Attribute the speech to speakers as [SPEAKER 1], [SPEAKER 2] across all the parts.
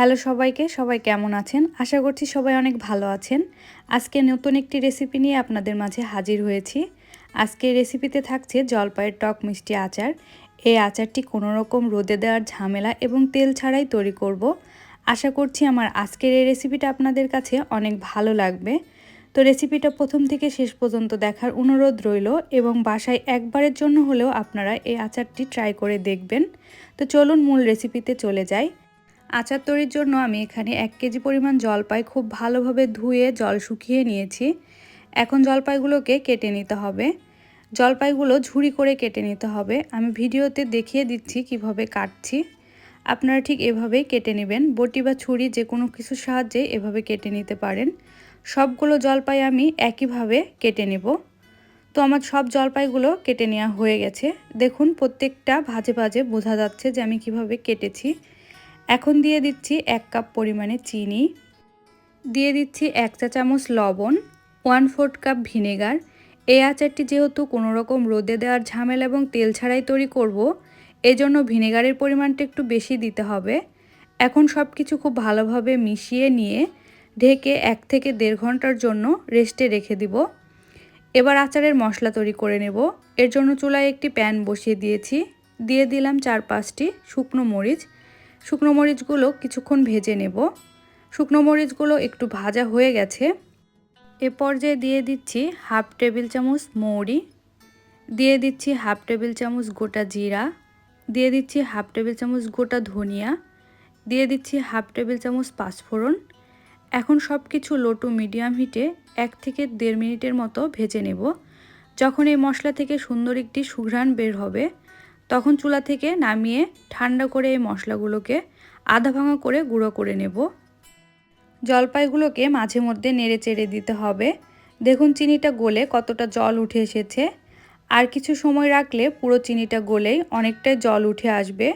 [SPEAKER 1] Hello সবাইকে, সবাই কেমন আছেন? আশা করছি সবাই অনেক ভালো আছেন। আজকে নতুন একটি রেসিপি নিয়ে আপনাদের মাঝে হাজির হয়েছি। আজকে রেসিপিতে থাকছে জলপাইয়ের টক মিষ্টি আচার। এই আচারটি কোনো রকম রোদে দেওয়ার ঝামেলা এবং তেল ছাড়াই তৈরি করব। আশা করছি আমার আজকের এই রেসিপিটা আপনাদের কাছে অনেক ভালো লাগবে। তো রেসিপিটা প্রথম থেকে শেষ পর্যন্ত দেখার অনুরোধ রইল এবং বাসায় একবারের জন্য হলেও আপনারা এই আচারটি ট্রাই করে দেখবেন। তো চলুন মূল রেসিপিতে চলে যাই। আচার তৈরির জন্য আমি এখানে এক কেজি পরিমাণ জলপাই খুব ভালোভাবে ধুয়ে জল শুকিয়ে নিয়েছি। এখন জলপাইগুলোকে কেটে নিতে হবে। জলপাইগুলো ঝুড়ি করে কেটে নিতে হবে। আমি ভিডিওতে দেখিয়ে দিচ্ছি কীভাবে কাটছি। আপনারা ঠিক এভাবেই কেটে নেবেন। বটি বা ছুরি যে কোনো কিছুর সাহায্যে এভাবে কেটে নিতে পারেন। সবগুলো জলপাই আমি একইভাবে কেটে নেব। তো আমার সব জলপাইগুলো কেটে নেওয়া হয়ে গেছে। দেখুন, প্রত্যেকটা ভাজে ভাজে বোঝা যাচ্ছে যে আমি কীভাবে কেটেছি। এখন দিয়ে দিচ্ছি এক কাপ পরিমাণে চিনি। দিয়ে দিচ্ছি এক চা চামচ লবণ, ওয়ান ফোর্থ কাপ ভিনেগার। এই আচারটি যেহেতু কোনো রকম রোদে দেওয়ার ঝামেলা এবং তেল ছাড়াই তৈরি করব, এজন্য ভিনেগারের পরিমাণটা একটু বেশি দিতে হবে। এখন সব কিছু খুব ভালোভাবে মিশিয়ে নিয়ে ঢেকে এক থেকে দেড় ঘণ্টার জন্য রেস্টে রেখে দিব। এবার আচারের মশলা তৈরি করে নেব। এর জন্য চুলায় একটি প্যান বসিয়ে দিয়েছি। দিয়ে দিলাম চার পাঁচটি শুকনো মরিচ। শুকনো মরিচগুলো কিছুক্ষণ ভেজে নেব। শুকনো মরিচগুলো একটু ভাজা হয়ে গেছে। এ পর্যায়ে দিয়ে দিচ্ছি হাফ টেবিল চামচ মৌরি, দিয়ে দিচ্ছি হাফ টেবিল চামচ গোটা জিরা, দিয়ে দিচ্ছি হাফ টেবিল চামচ গোটা ধনিয়া, দিয়ে দিচ্ছি হাফ টেবিল চামচ পাঁচফোড়ন। এখন সব কিছু লো টু মিডিয়াম হিটে এক থেকে দেড় মিনিটের মতো ভেজে নেব। যখন এই মশলা থেকে সুন্দর একটি সুঘ্রাণ বের হবে তখন চুলা থেকে নামিয়ে ঠান্ডা করে এই মশলাগুলোকে আধা ভাঙা করে গুঁড়ো করে নেব। জলপাইগুলোকে মাঝে মধ্যে নেড়ে চেড়ে দিতে হবে। দেখুন চিনিটা গলে কতটা জল উঠে এসেছে। আর কিছু সময় রাখলে পুরো চিনিটা গলেই অনেকটাই জল উঠে আসবে।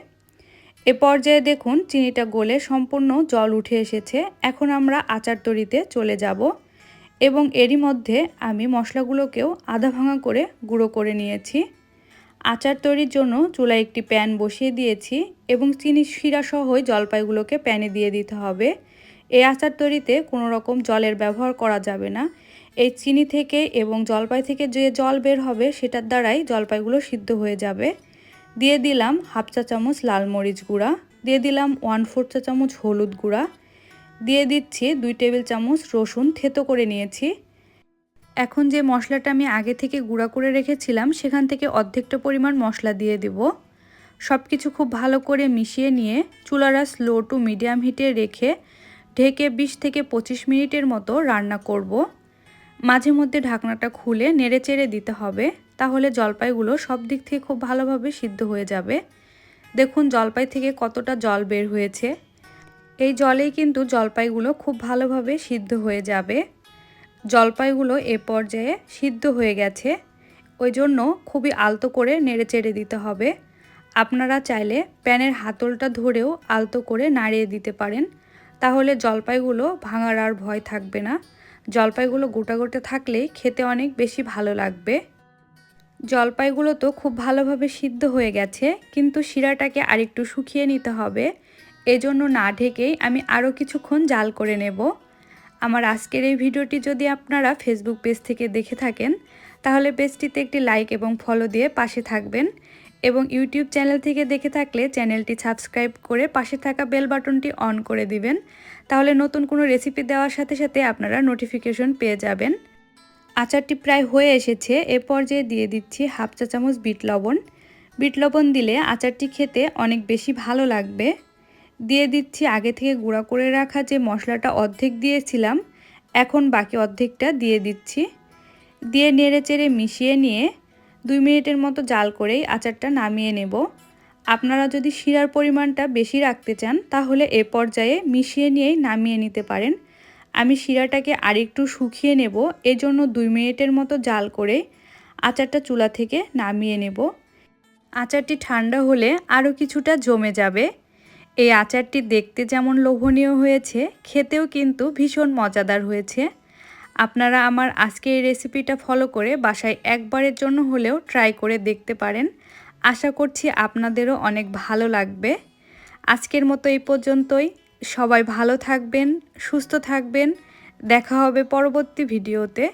[SPEAKER 1] এ পর্যায়ে দেখুন চিনিটা গলে সম্পূর্ণ জল উঠে এসেছে। এখন আমরা আচার তৈরিতে চলে যাব এবং এরই মধ্যে আমি মশলাগুলোকেও আধা ভাঙা করে গুঁড়ো করে নিয়েছি। আচার তৈরির জন্য চুলায় একটি প্যান বসিয়ে দিয়েছি এবং চিনি শিরা সহই জলপাইগুলোকে প্যানে দিয়ে দিতে হবে। এই আচার তৈরিতে কোনো রকম জলের ব্যবহার করা যাবে না। এই চিনি থেকে এবং জলপাই থেকে যে জল বের হবে সেটার দ্বারাই জলপাইগুলো সিদ্ধ হয়ে যাবে। দিয়ে দিলাম হাফ চা চামচ লাল মরিচ গুঁড়া, দিয়ে দিলাম ওয়ান ফোর চা চামচ হলুদ গুঁড়া, দিয়ে দিচ্ছি দুই টেবিল চামচ রসুন থেতো করে নিয়েছি। এখন যে মশলাটা আমি আগে থেকে গুঁড়া করে রেখেছিলাম, সেখান থেকে অর্ধেকটা পরিমাণ মশলা দিয়ে দেব। সব কিছু খুব ভালো করে মিশিয়ে নিয়ে চুলারা স্লো টু মিডিয়াম হিটে রেখে ঢেকে ২০ থেকে ২৫ মিনিটের মতো রান্না করব। মাঝে মধ্যে ঢাকনাটা খুলে নেড়ে চেড়ে দিতে হবে, তাহলে জলপাইগুলো সব দিক থেকে খুব ভালোভাবে সিদ্ধ হয়ে যাবে। দেখুন জলপাই থেকে কতটা জল বের হয়েছে। এই জলেই কিন্তু জলপাইগুলো খুব ভালোভাবে সিদ্ধ হয়ে যাবে। জলপাইগুলো এ পর্যায়ে সিদ্ধ হয়ে গেছে। ওই জন্য খুবই আলতো করে নেড়ে চেড়ে দিতে হবে। আপনারা চাইলে প্যানের হাতলটা ধরেও আলতো করে নাড়িয়ে দিতে পারেন। তাহলে জলপাইগুলো ভাঙার আর ভয় থাকবে না। জলপাইগুলো গোটা গোটা থাকলে খেতে অনেক বেশি ভালো লাগবে। জলপাইগুলো তো খুব ভালোভাবে সিদ্ধ হয়ে গেছে, কিন্তু শিরাটাকে আরেকটু শুকিয়ে নিতে হবে। এজন্য না ঢেকেই আমি আরও কিছুক্ষণ জাল করে নেব। আমার আজকের এই ভিডিওটি যদি আপনারা ফেসবুক পেজ থেকে দেখে থাকেন, তাহলে পেজটিতে একটি লাইক এবং ফলো দিয়ে পাশে থাকবেন এবং ইউটিউব চ্যানেল থেকে দেখে থাকলে চ্যানেলটি সাবস্ক্রাইব করে পাশে থাকা বেল বাটনটি অন করে দিবেন। তাহলে নতুন কোনো রেসিপি দেওয়ার সাথে সাথে আপনারা নোটিফিকেশন পেয়ে যাবেন। আচারটি প্রায় হয়ে এসেছে, এ পর্যায়ে দিয়ে দিচ্ছি হাফ চা চামচ বিট লবণ। বিট লবণ দিলে আচারটি খেতে অনেক বেশি ভালো লাগবে। দিয়ে দিচ্ছি আগে থেকে গুঁড়া করে রাখা যে মশলাটা অর্ধেক দিয়েছিলাম, এখন বাকি অর্ধেকটা দিয়ে দিচ্ছি। দিয়ে নেড়ে চেড়ে মিশিয়ে নিয়ে দুই মিনিটের মতো জাল করেই আচারটা নামিয়ে নেব। আপনারা যদি শিরার পরিমাণটা বেশি রাখতে চান, তাহলে এ পর্যায়ে মিশিয়ে নিয়েই নামিয়ে নিতে পারেন। আমি শিরাটাকে আরেকটু শুকিয়ে নেব, এজন্য দুই মিনিটের মতো জাল করে আচারটা চুলা থেকে নামিয়ে নেব। আচারটি ঠান্ডা হলে আরও কিছুটা জমে যাবে। এই আচারটি দেখতে যেমন লোভনীয় হয়েছে, খেতেও কিন্তু ভীষণ মজাদার হয়েছে। আপনারা আমার আজকে এই রেসিপিটা ফলো করে বাসায় একবারের জন্য হলেও ট্রাই করে দেখতে পারেন। আশা করছি আপনাদেরও অনেক ভালো লাগবে। আজকের মতো এই পর্যন্তই। সবাই ভালো থাকবেন, সুস্থ থাকবেন। দেখা হবে পরবর্তী ভিডিওতে